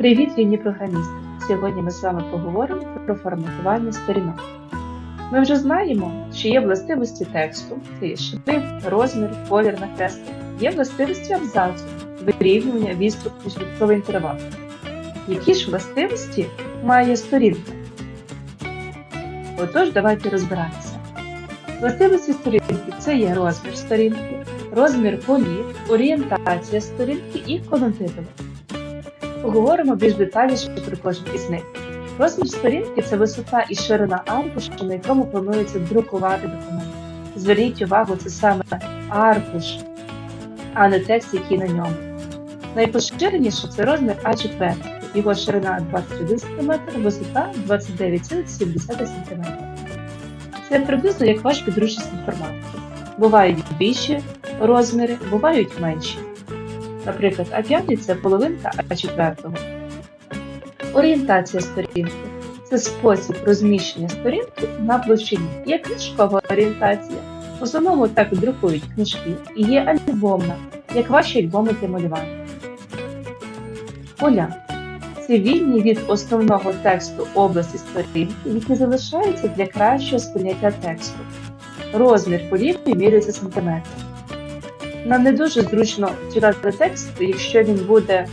Привіт, юні програмісти! Сьогодні ми з вами поговоримо про форматування сторінок. Ми вже знаємо, що є властивості тексту, це є шрифт, розмір, колір накреслення, є властивості абзацу, вирівнювання, відступ швидковий інтервал. Які ж властивості має сторінка? Отож, давайте розбиратися. Властивості сторінки це є розмір сторінки, розмір полів, орієнтація сторінки і контентиви. Поговоримо більш детальніше про кожен із них. Розмір сторінки це висота і ширина аркушу, на якому планується друкувати документ. Зверніть увагу, це саме аркуш, а не текст, який на ньому. Найпоширеніше це розмір А4, його ширина 21 см, висота 29,7 см. Це приблизно як ваш підручник з інформатики. Бувають більші розміри, бувають менші. Наприклад, А5 це половинка А4. Орієнтація сторінки це спосіб розміщення сторінки на площині. Є книжкова орієнтація. В основному так друкують книжки і є альбомна, як ваші альбоми для малювання. Поля це вільні від основного тексту області сторінки, які залишаються для кращого сприйняття тексту. Розмір полів вимірюється сантиметром. Нам не дуже зручно читати текст, якщо він буде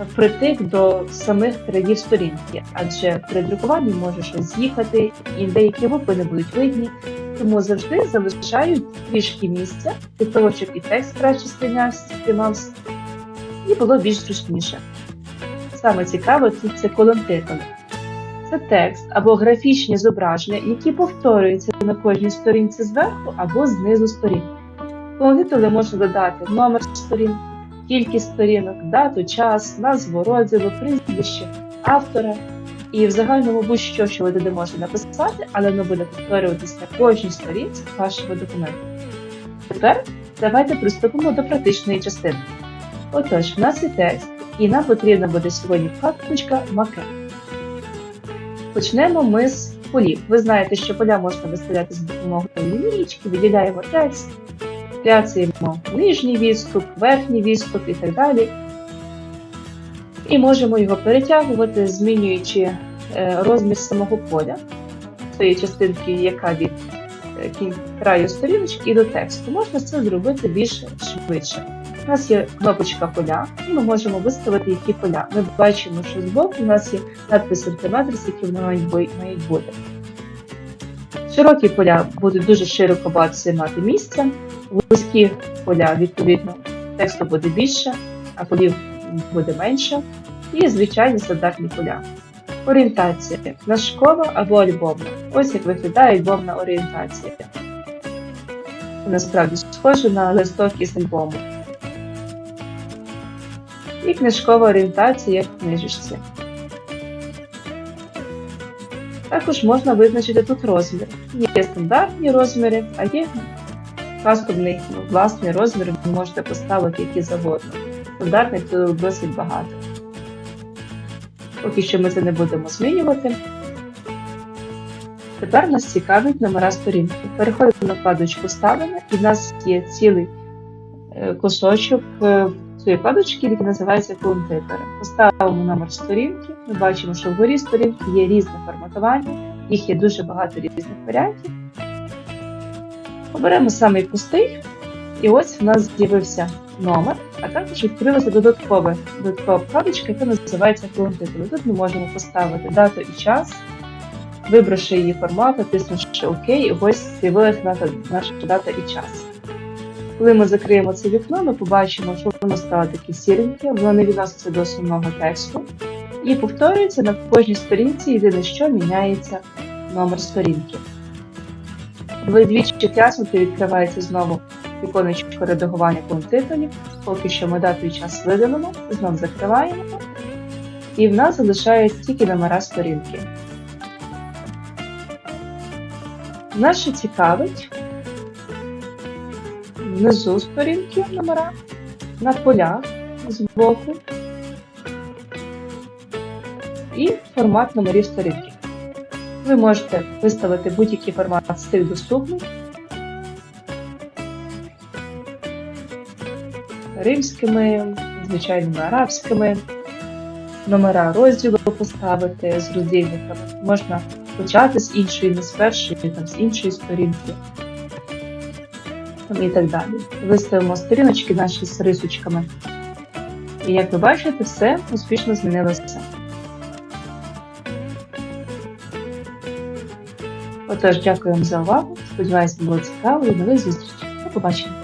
впритик до самих країв сторінки, адже при друкуванні може щось з'їхати, і деякі букви не будуть видні, тому завжди залишають трішки місця для того, щоб і текст краще сприймався, і було більш зручніше. Саме цікаве тут це колонтитuli. Це текст або графічні зображення, які повторюються на кожній сторінці зверху або знизу сторінки. Колонтитули можна додати номер сторінки, кількість сторінок, дату, час, назву розділу, прізвище, автора. І в загальному будь-що, що ви туди можете написати, але воно буде повторюватися на кожній сторінці вашого документу. Тепер давайте приступимо до практичної частини. Отож, в нас є текст, і нам потрібна буде сьогодні карточка макет. Почнемо ми з полів. Ви знаєте, що поля можна виставляти з допомогою лінійки, виділяємо текст, кляцаємо нижній відступ, верхній відступ і так далі. І можемо його перетягувати, змінюючи розмір самого поля, тієї частинки, яка від краю сторіночки і до тексту. Можна це зробити більш швидше. У нас є кнопочка поля, і ми можемо виставити які поля. Ми бачимо, що збоку у нас є надпис сантиметр, які вони мають бути. Широкі поля будуть дуже широко багато мати місця, вузькі поля, відповідно, тексту буде більше, а полів буде менше. І звичайні стандартні поля. Орієнтація книжкова або альбомна. Ось як виглядає альбомна орієнтація. Насправді схоже на листок із альбому. І книжкова орієнтація як в книжечці. Також можна визначити тут розмір. Є стандартні розміри, а є кастомний власний розмір, ви можете поставити які завгодно. Стандартних тут досить багато. Поки що ми це не будемо змінювати. Тепер нас цікавить номера сторінки. Переходимо на вкладочку Ставлення, і в нас є цілий кусочок цієї вкладочки, який називається Колонтитори. Поставимо номер сторінки. Ми бачимо, що вгорі сторінки є різне форматування, їх є дуже багато різних варіантів. Оберемо самий пустий, і ось в нас з'явився номер, а також відкрилася додаткова додаткова вкладочка, яка називається Колонтитори. Тут ми можемо поставити дату і час, вибравши її формат, натиснувши ОК, і ось з'явилася наша дата і час. Коли ми закриємо це вікно, ми побачимо, що воно стало таке сіреньке, воно не відноситься до основного тексту. І повторюється на кожній сторінці, єдине, що міняється номер сторінки. Ви двічі тяснути відкривається знову віконечко редагування контитулів. Поки що ми дату і час видалимо, знову закриваємо. І в нас залишаються тільки номера сторінки. Нас ще цікавить внизу сторінки номера, на полях збоку і формат номерів сторінки. Ви можете виставити будь-який формат з тих доступних. Римськими, звичайними арабськими, номера розділу поставити з роздільниками. Можна почати з іншої, не з першої, там, з іншої сторінки. Там, І так далі. Виставимо сторіночки наші з рисочками. І як ви бачите, все успішно змінилося. Отож, дякуємо за увагу. Сподіваюся, було цікаво і нових зустрічей. До побачення.